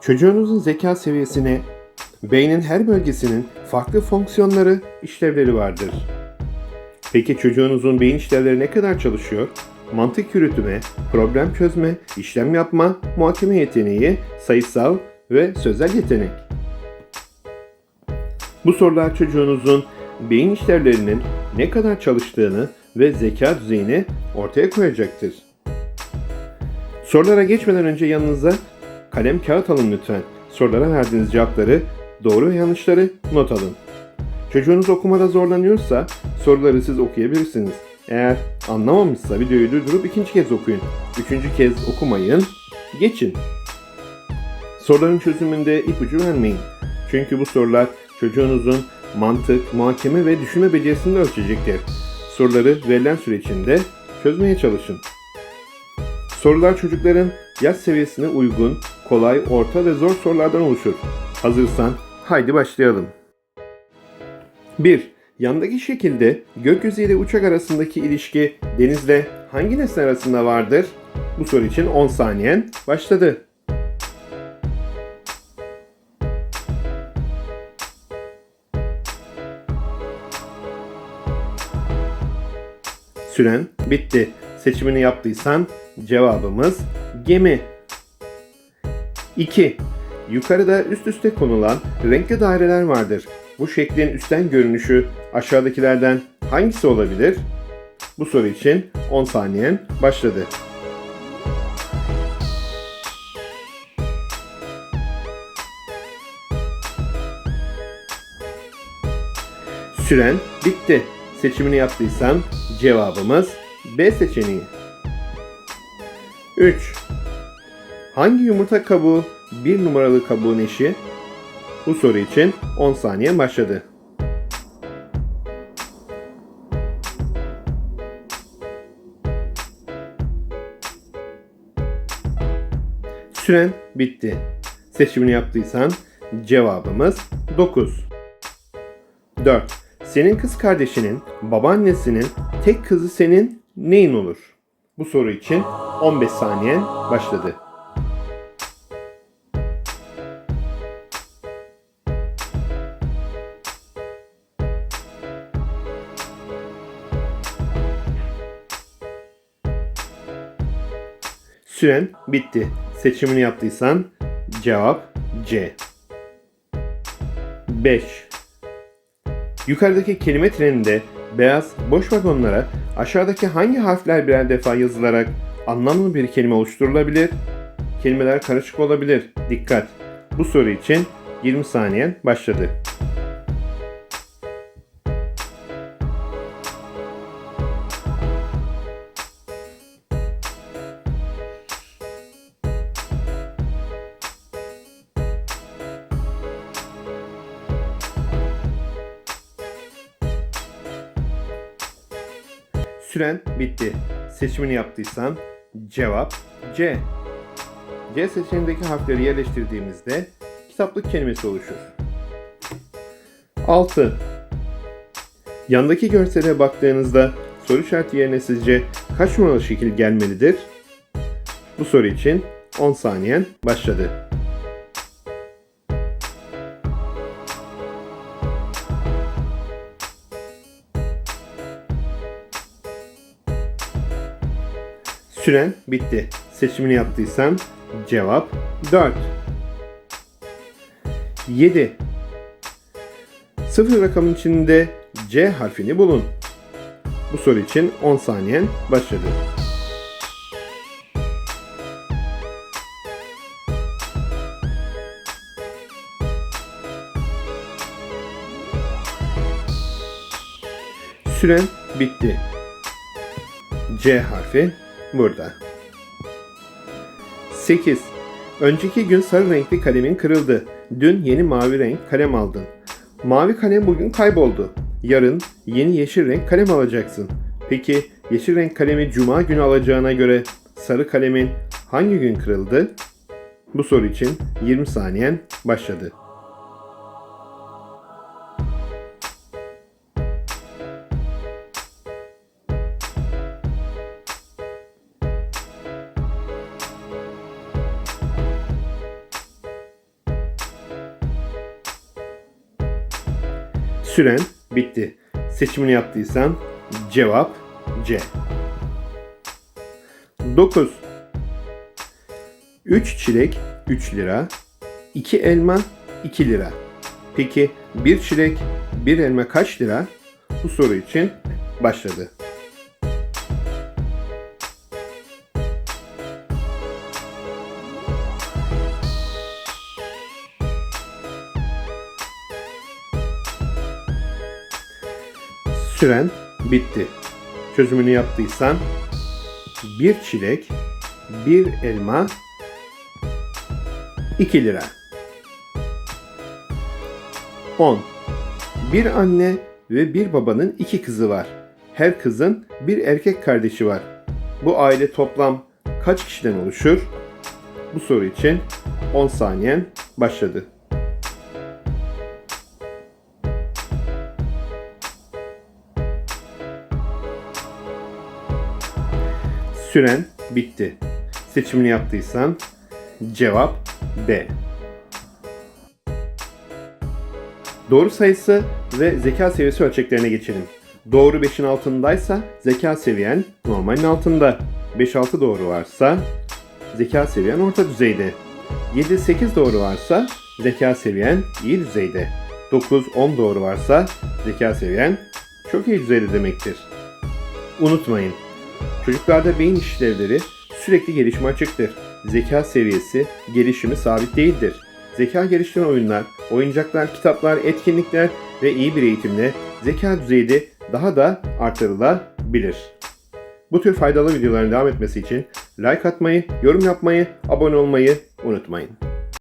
Çocuğunuzun zeka seviyesine beynin her bölgesinin farklı fonksiyonları, işlevleri vardır. Peki çocuğunuzun beyin işlevleri ne kadar çalışıyor? Mantık yürütme, problem çözme, işlem yapma, muhakeme yeteneği, sayısal ve sözel yetenek. Bu sorular çocuğunuzun beyin işlevlerinin ne kadar çalıştığını ve zeka düzeyini ortaya koyacaktır. Sorulara geçmeden önce yanınıza kalem kağıt alın lütfen. Sorulara verdiğiniz cevapları, doğru ve yanlışları not alın. Çocuğunuz okumada zorlanıyorsa soruları siz okuyabilirsiniz. Eğer anlamamışsa videoyu durdurup ikinci kez okuyun. Üçüncü kez okumayın, geçin. Soruların çözümünde ipucu vermeyin. Çünkü bu sorular çocuğunuzun mantık, muhakeme ve düşünme becerisini ölçecektir. Soruları verilen süre içinde çözmeye çalışın. Sorular çocukların yaş seviyesine uygun, kolay, orta ve zor sorulardan oluşur. Hazırsan haydi başlayalım. 1. Yandaki şekilde gökyüzü ile uçak arasındaki ilişki denizle hangi nesne arasında vardır? Bu soru için 10 saniyen başladı. Süren bitti. Seçimini yaptıysan cevabımız gemi. 2. Yukarıda üst üste konulan renkli daireler vardır. Bu şeklin üstten görünüşü aşağıdakilerden hangisi olabilir? Bu soru için 10 saniyen başladı. Süren bitti. Seçimini yaptıysan cevabımız B seçeneği. 3. Hangi yumurta kabuğu bir numaralı kabuğun eşi? Bu soru için 10 saniye başladı. Süren bitti. Seçimini yaptıysan cevabımız 9. 4. Senin kız kardeşinin babaannesinin tek kızı senin neyin olur? Bu soru için 15 saniyen başladı. Süren bitti. Seçimini yaptıysan cevap C. 5. Yukarıdaki kelime treninde beyaz boş vagonlara aşağıdaki hangi harfler birer defa yazılarak anlamlı bir kelime oluşturulabilir? Kelimeler karışık olabilir. Dikkat! Bu soru için 20 saniyen başladı. Süren bitti. Seçimini yaptıysan cevap C. C seçeneğindeki harfleri yerleştirdiğimizde kitaplık kelimesi oluşur. 6. Yandaki görsele baktığınızda soru işareti yerine sizce kaç numaralı şekil gelmelidir? Bu soru için 10 saniyen başladı. Süren bitti. Seçimini yaptıysan cevap 4. 7. Sıfır rakamın içinde C harfini bulun. Bu soru için 10 saniyen başladı. Süren bitti. C harfi burada. 8. Önceki gün sarı renkli kalemin kırıldı. Dün yeni mavi renk kalem aldın. Mavi kalem bugün kayboldu. Yarın yeni yeşil renk kalem alacaksın. Peki yeşil renk kalemi cuma günü alacağına göre sarı kalemin hangi gün kırıldı? Bu soru için 20 saniyen başladı. Süren bitti. Seçimini yaptıysan cevap C. 9. 3 çilek 3 lira, 2 elma 2 lira. Peki bir çilek, bir elma kaç lira? Bu soru için başladı. Süren bitti. Çözümünü yaptıysan bir çilek, bir elma 2 lira. 10. Bir anne ve bir babanın iki kızı var. Her kızın bir erkek kardeşi var. Bu aile toplam kaç kişiden oluşur? Bu soru için 10 saniyen başladı. Süren bitti. Seçimini yaptıysan cevap B. Doğru sayısı ve zeka seviyesi ölçeklerine geçelim. Doğru 5'in altındaysa zeka seviyen normalin altında. 5-6 doğru varsa zeka seviyen orta düzeyde. 7-8 doğru varsa zeka seviyen iyi düzeyde. 9-10 doğru varsa zeka seviyen çok iyi düzeyde demektir. Unutmayın, çocuklarda beyin işlevleri sürekli gelişme açıktır. Zeka seviyesi, gelişimi sabit değildir. Zeka geliştiren oyunlar, oyuncaklar, kitaplar, etkinlikler ve iyi bir eğitimle zeka düzeyi daha da artırılabilir. Bu tür faydalı videoların devam etmesi için like atmayı, yorum yapmayı, abone olmayı unutmayın.